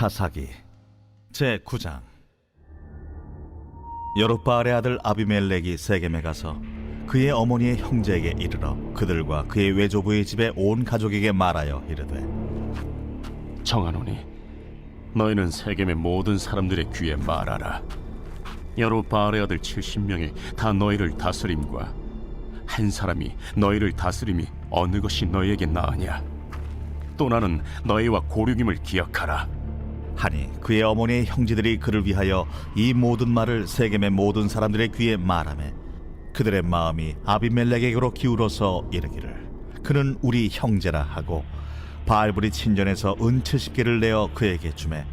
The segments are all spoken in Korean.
사사기 제 9장. 여룻바알의 아들 아비멜렉이 세겜에 가서 그의 어머니의 형제에게 이르러 그들과 그의 외조부의 집에 온 가족에게 말하여 이르되 정하노니 너희는 세겜의 모든 사람들의 귀에 말하라. 여로바알의 아들 70명이 다 너희를 다스림과 한 사람이 너희를 다스림이 어느 것이 너희에게 나으냐? 또 나는 너희와 고륙임을 기억하라 하니 그의 어머니의 형제들이 그를 위하여 이 모든 말을 세겜의 모든 사람들의 귀에 말하매 그들의 마음이 아비멜렉에게로 기울어서 이르기를 그는 우리 형제라 하고 바알불이 친전에서 은 70개를 내어 그에게 주매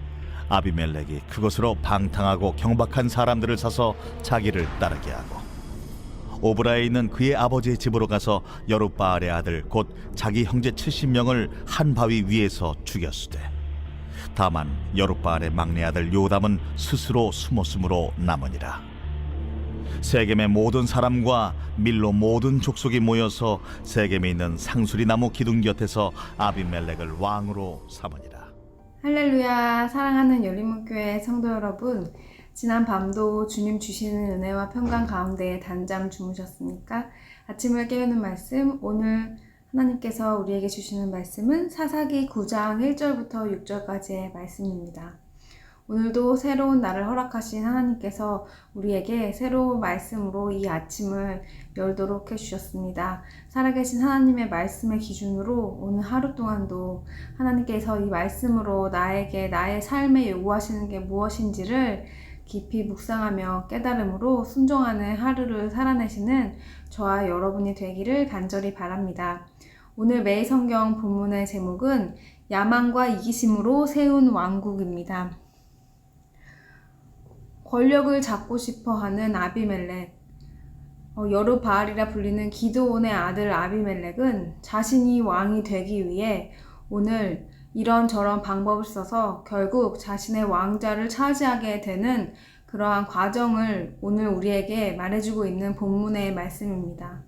아비멜렉이 그것으로 방탕하고 경박한 사람들을 사서 자기를 따르게 하고 오브라에 있는 그의 아버지의 집으로 가서 여룻바알의 아들 곧 자기 형제 70명을 한 바위 위에서 죽였으되 다만 여룻바알의 막내 아들 요담은 스스로 숨었으므로 남으니라. 세겜의 모든 사람과 밀로 모든 족속이 모여서 세겜에 있는 상수리 나무 기둥 곁에서 아비멜렉을 왕으로 삼으니라. 할렐루야. 사랑하는 열린문교회 성도 여러분 지난 밤도 주님 주시는 은혜와 평강 가운데 단잠 주무셨습니까? 아침을 깨우는 말씀 오늘 하나님께서 우리에게 주시는 말씀은 사사기 9장 1절부터 6절까지의 말씀입니다. 오늘도 새로운 날을 허락하신 하나님께서 우리에게 새로운 말씀으로 이 아침을 열도록 해주셨습니다. 살아계신 하나님의 말씀의 기준으로 오늘 하루 동안도 하나님께서 이 말씀으로 나에게 나의 삶에 요구하시는 게 무엇인지를 깊이 묵상하며 깨달음으로 순종하는 하루를 살아내시는 저와 여러분이 되기를 간절히 바랍니다. 오늘 매일 성경 본문의 제목은 야망과 이기심으로 세운 왕국입니다. 권력을 잡고 싶어 하는 아비멜렉. 어, 여루바알이라 불리는 기드온의 아들 아비멜렉은 자신이 왕이 되기 위해 오늘 이런저런 방법을 써서 결국 자신의 왕자를 차지하게 되는 그러한 과정을 오늘 우리에게 말해주고 있는 본문의 말씀입니다.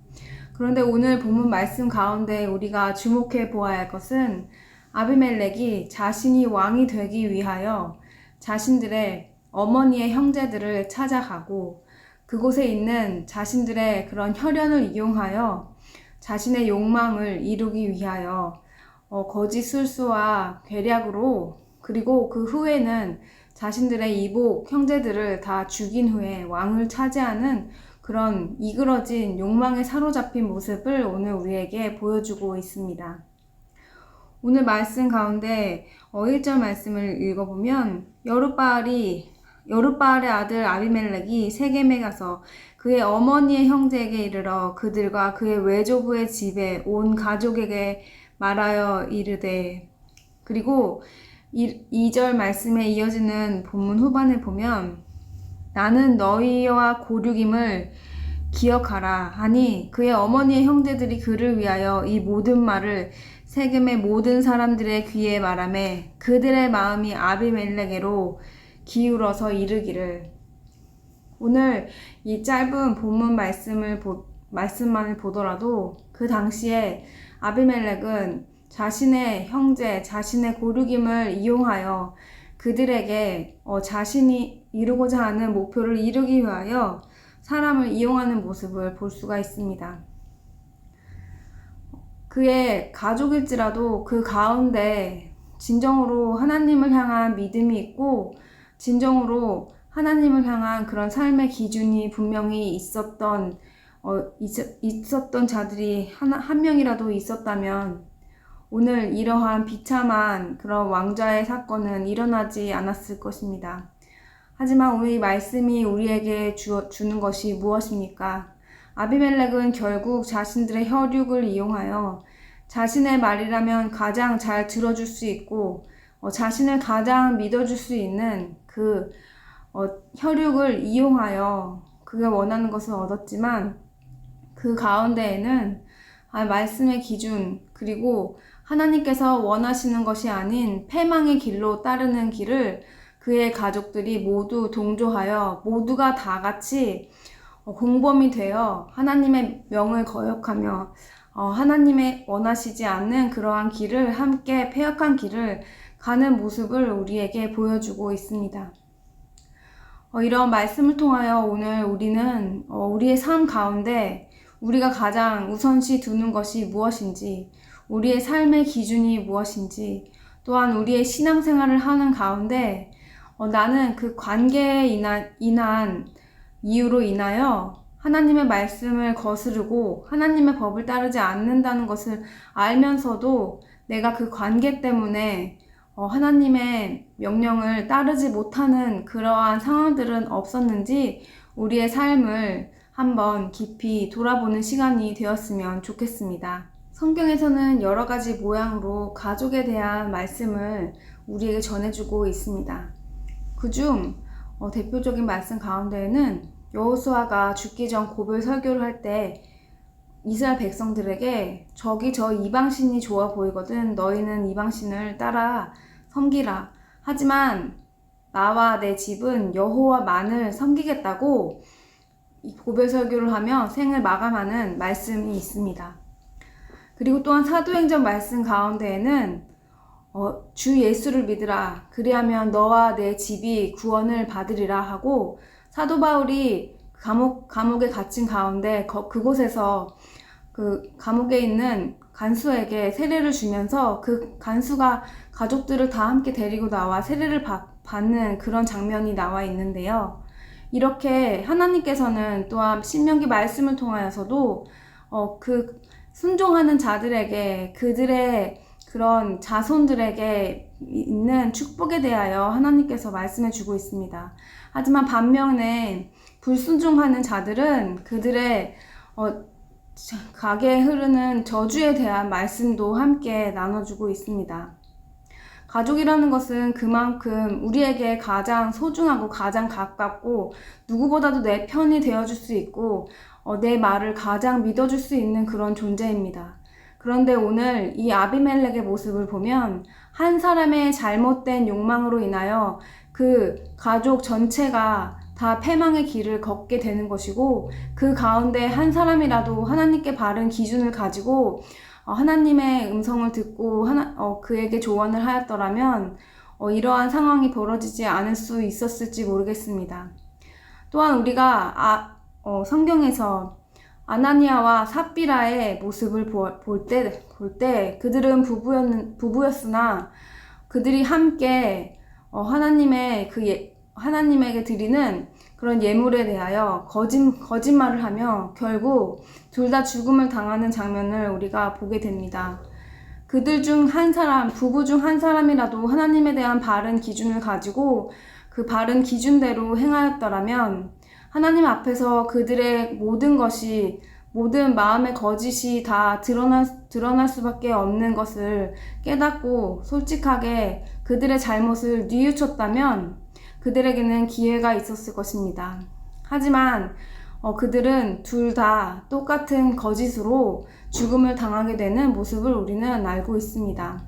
그런데 오늘 본문 말씀 가운데 우리가 주목해 보아야 할 것은 아비멜렉이 자신이 왕이 되기 위하여 자신들의 어머니의 형제들을 찾아가고 그곳에 있는 자신들의 그런 혈연을 이용하여 자신의 욕망을 이루기 위하여 어, 거짓 술수와 괴략으로 그리고 그 후에는 자신들의 이복 형제들을 다 죽인 후에 왕을 차지하는 그런 이그러진 욕망에 사로잡힌 모습을 오늘 우리에게 보여주고 있습니다. 오늘 말씀 가운데 어, 1절 말씀을 읽어보면 여룻바알이 여룻바알의 아들 아비멜렉이 세겜에 가서 그의 어머니의 형제에게 이르러 그들과 그의 외조부의 집에 온 가족에게 말하여 이르되 그리고 2절 말씀에 이어지는 본문 후반에 보면 나는 너희와 고륙임을 기억하라 하니 그의 어머니의 형제들이 그를 위하여 이 모든 말을 세겜의 모든 사람들의 귀에 말하매 그들의 마음이 아비멜렉에로 기울어서 이르기를. 오늘 이 짧은 본문 말씀을 보, 말씀만을 보더라도 그 당시에 아비멜렉은 자신의 형제, 자신의 고륙임을 이용하여 그들에게 어, 자신이 이루고자 하는 목표를 이루기 위하여 사람을 이용하는 모습을 볼 수가 있습니다. 그의 가족일지라도 그 가운데 진정으로 하나님을 향한 믿음이 있고 진정으로 하나님을 향한 그런 삶의 기준이 분명히 있었던 어, 있, 었던 자들이 하나, 한 명이라도 있었다면 오늘 이러한 비참한 그런 왕자의 사건은 일어나지 않았을 것입니다. 하지만 이 말씀이 우리에게 주, 주는 것이 무엇입니까? 아비멜렉은 결국 자신들의 혈육을 이용하여 자신의 말이라면 가장 잘 들어줄 수 있고 어, 자신을 가장 믿어줄 수 있는 그 어, 혈육을 이용하여 그가 원하는 것을 얻었지만 그 가운데에는 아, 말씀의 기준 그리고 하나님께서 원하시는 것이 아닌 패망의 길로 따르는 길을 그의 가족들이 모두 동조하여 모두가 다 같이 어, 공범이 되어 하나님의 명을 거역하며 어, 하나님의 원하시지 않는 그러한 길을 함께 폐역한 길을 가는 모습을 우리에게 보여주고 있습니다. 어, 이런 말씀을 통하여 오늘 우리는 어, 우리의 삶 가운데 우리가 가장 우선시 두는 것이 무엇인지, 우리의 삶의 기준이 무엇인지, 또한 우리의 신앙생활을 하는 가운데 어, 나는 그 관계에 인한, 인한 이유로 인하여 하나님의 말씀을 거스르고 하나님의 법을 따르지 않는다는 것을 알면서도 내가 그 관계 때문에 어, 하나님의 명령을 따르지 못하는 그러한 상황들은 없었는지 우리의 삶을 한번 깊이 돌아보는 시간이 되었으면 좋겠습니다. 성경에서는 여러 가지 모양으로 가족에 대한 말씀을 우리에게 전해주고 있습니다. 그중 어, 대표적인 말씀 가운데에는 여호수아가 죽기 전 고별 설교를 할 때 이스라엘 백성들에게 저기 저 이방신이 좋아 보이거든 너희는 이방신을 따라 섬기라. 하지만 나와 내 집은 여호와만을 섬기겠다고 이 고별 설교를 하며 생을 마감하는 말씀이 있습니다. 그리고 또한 사도행전 말씀 가운데에는 어, 주 예수를 믿으라. 그리하면 너와 내 집이 구원을 받으리라 하고 사도 바울이 감옥 감옥에 갇힌 가운데 거- 그곳에서 그 감옥에 있는 간수에게 세례를 주면서 그 간수가 가족들을 다 함께 데리고 나와 세례를 받, 받는 그런 장면이 나와 있는데요. 이렇게 하나님께서는 또한 신명기 말씀을 통하여서도 어, 그 순종하는 자들에게 그들의 그런 자손들에게 있는 축복에 대하여 하나님께서 말씀해 주고 있습니다. 하지만 반면에 불순종하는 자들은 그들의 어, 가게에 흐르는 저주에 대한 말씀도 함께 나눠주고 있습니다. 가족이라는 것은 그만큼 우리에게 가장 소중하고 가장 가깝고 누구보다도 내 편이 되어줄 수 있고 어, 내 말을 가장 믿어줄 수 있는 그런 존재입니다. 그런데 오늘 이 아비멜렉의 모습을 보면 한 사람의 잘못된 욕망으로 인하여 그 가족 전체가 다 패망의 길을 걷게 되는 것이고 그 가운데 한 사람이라도 하나님께 바른 기준을 가지고 어, 하나님의 음성을 듣고 하나, 어, 그에게 조언을 하였더라면 어, 이러한 상황이 벌어지지 않을 수 있었을지 모르겠습니다. 또한 우리가 아, 어, 성경에서 아나니아와 삽비라의 모습을 볼 때, 볼 때 그들은 부부였, 부부였으나 그들이 함께 어, 하나님의 그 예, 하나님에게 드리는 그런 예물에 대하여 거짓, 거짓말을 하며 결국 둘 다 죽음을 당하는 장면을 우리가 보게 됩니다. 그들 중 한 사람, 부부 중 한 사람이라도 하나님에 대한 바른 기준을 가지고 그 바른 기준대로 행하였더라면 하나님 앞에서 그들의 모든 것이 모든 마음의 거짓이 다 드러날, 드러날 수밖에 없는 것을 깨닫고 솔직하게 그들의 잘못을 뉘우쳤다면 그들에게는 기회가 있었을 것입니다. 하지만 어, 그들은 둘 다 똑같은 거짓으로 죽음을 당하게 되는 모습을 우리는 알고 있습니다.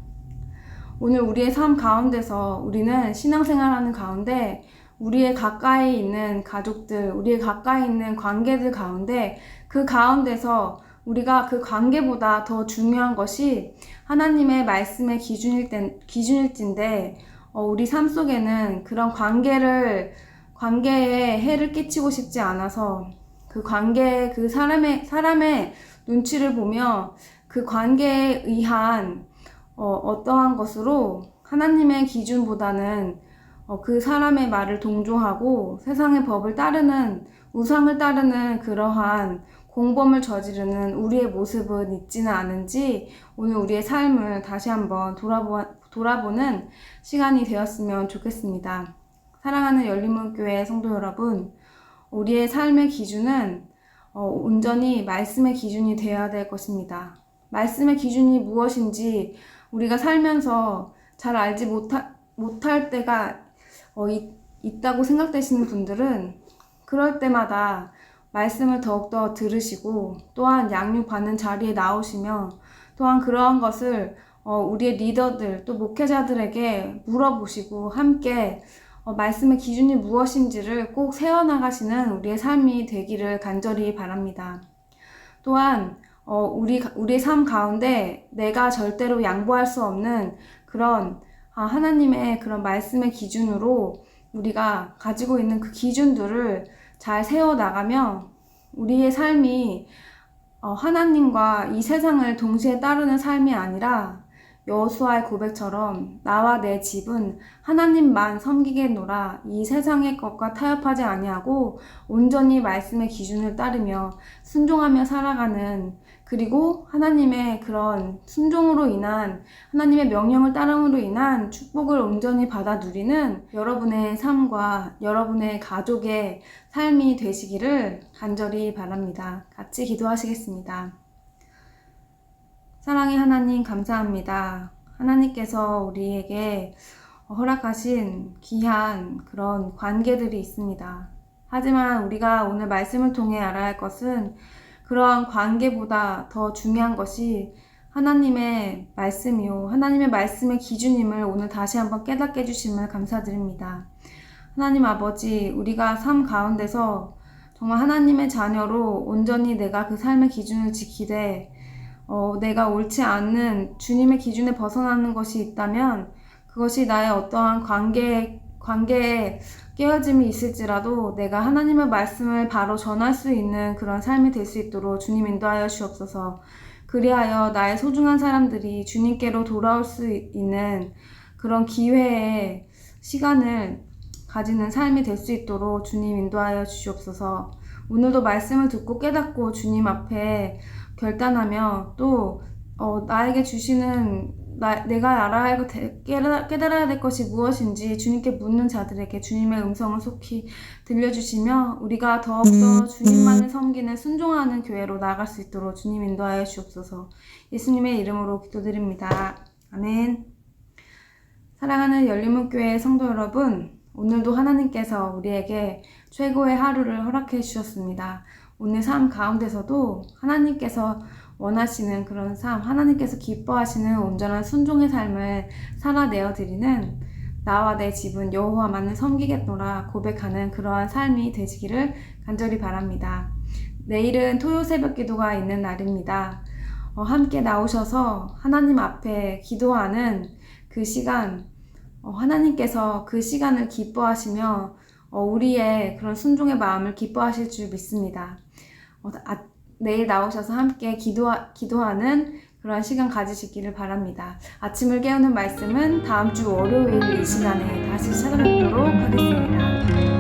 오늘 우리의 삶 가운데서 우리는 신앙생활하는 가운데 우리의 가까이 있는 가족들, 우리의 가까이 있는 관계들 가운데 그 가운데서 우리가 그 관계보다 더 중요한 것이 하나님의 말씀의 기준일 땐, 기준일진데 어, 우리 삶 속에는 그런 관계를 관계에 해를 끼치고 싶지 않아서 그 관계 그 사람의 사람의 눈치를 보며 그 관계에 의한 어, 어떠한 것으로 하나님의 기준보다는 어, 그 사람의 말을 동조하고 세상의 법을 따르는 우상을 따르는 그러한 공범을 저지르는 우리의 모습은 있지는 않은지 오늘 우리의 삶을 다시 한번 돌아보, 돌아보는 시간이 되었으면 좋겠습니다. 사랑하는 열린문교회 성도 여러분, 우리의 삶의 기준은 어, 온전히 말씀의 기준이 되어야 될 것입니다. 말씀의 기준이 무엇인지 우리가 살면서 잘 알지 못하, 못할 때가 어, 있, 있다고 생각되시는 분들은 그럴 때마다 말씀을 더욱더 들으시고 또한 양육받는 자리에 나오시며 또한 그러한 것을 어, 우리의 리더들 또 목회자들에게 물어보시고 함께 어, 말씀의 기준이 무엇인지를 꼭 세워나가시는 우리의 삶이 되기를 간절히 바랍니다. 또한 어, 우리 우리의 삶 가운데 내가 절대로 양보할 수 없는 그런 아, 하나님의 그런 말씀의 기준으로 우리가 가지고 있는 그 기준들을 잘 세워 나가면 우리의 삶이 어, 하나님과 이 세상을 동시에 따르는 삶이 아니라 여호수아의 고백처럼 나와 내 집은 하나님만 섬기겠노라 이 세상의 것과 타협하지 아니하고 온전히 말씀의 기준을 따르며 순종하며 살아가는 그리고 하나님의 그런 순종으로 인한 하나님의 명령을 따름으로 인한 축복을 온전히 받아 누리는 여러분의 삶과 여러분의 가족의 삶이 되시기를 간절히 바랍니다. 같이 기도하시겠습니다. 사랑의 하나님 감사합니다. 하나님께서 우리에게 허락하신 귀한 그런 관계들이 있습니다. 하지만 우리가 오늘 말씀을 통해 알아야 할 것은 그러한 관계보다 더 중요한 것이 하나님의 말씀이요. 하나님의 말씀의 기준임을 오늘 다시 한번 깨닫게 해주심을 감사드립니다. 하나님 아버지, 우리가 삶 가운데서 정말 하나님의 자녀로 온전히 내가 그 삶의 기준을 지키되 어, 내가 옳지 않는 주님의 기준에 벗어나는 것이 있다면 그것이 나의 어떠한 관계, 관계에 깨어짐이 있을지라도 내가 하나님의 말씀을 바로 전할 수 있는 그런 삶이 될 수 있도록 주님 인도하여 주옵소서. 그리하여 나의 소중한 사람들이 주님께로 돌아올 수 있는 그런 기회의 시간을 가지는 삶이 될 수 있도록 주님 인도하여 주시옵소서. 오늘도 말씀을 듣고 깨닫고 주님 앞에 결단하며 또 어, 나에게 주시는 나, 내가 알아야 하고 깨달아, 깨달아야 될 것이 무엇인지 주님께 묻는 자들에게 주님의 음성을 속히 들려주시며 우리가 더욱더 주님만을 섬기는 순종하는 교회로 나아갈 수 있도록 주님 인도하여 주옵소서 예수님의 이름으로 기도드립니다. 아멘 사랑하는 열린문교회 성도 여러분 오늘도 하나님께서 우리에게 최고의 하루를 허락해 주셨습니다. 오늘 삶 가운데서도 하나님께서 원하시는 그런 삶, 하나님께서 기뻐하시는 온전한 순종의 삶을 살아내어 드리는 나와 내 집은 여호와만을 섬기겠노라 고백하는 그러한 삶이 되시기를 간절히 바랍니다. 내일은 토요 새벽 기도가 있는 날입니다. 어, 함께 나오셔서 하나님 앞에 기도하는 그 시간, 어, 하나님께서 그 시간을 기뻐하시며 어, 우리의 그런 순종의 마음을 기뻐하실 줄 믿습니다. 어, 아, 내일 나오셔서 함께 기도하, 기도하는 그런 시간 가지시기를 바랍니다. 아침을 깨우는 말씀은 다음 주 월요일 이 시간에 다시 찾아뵙도록 하겠습니다.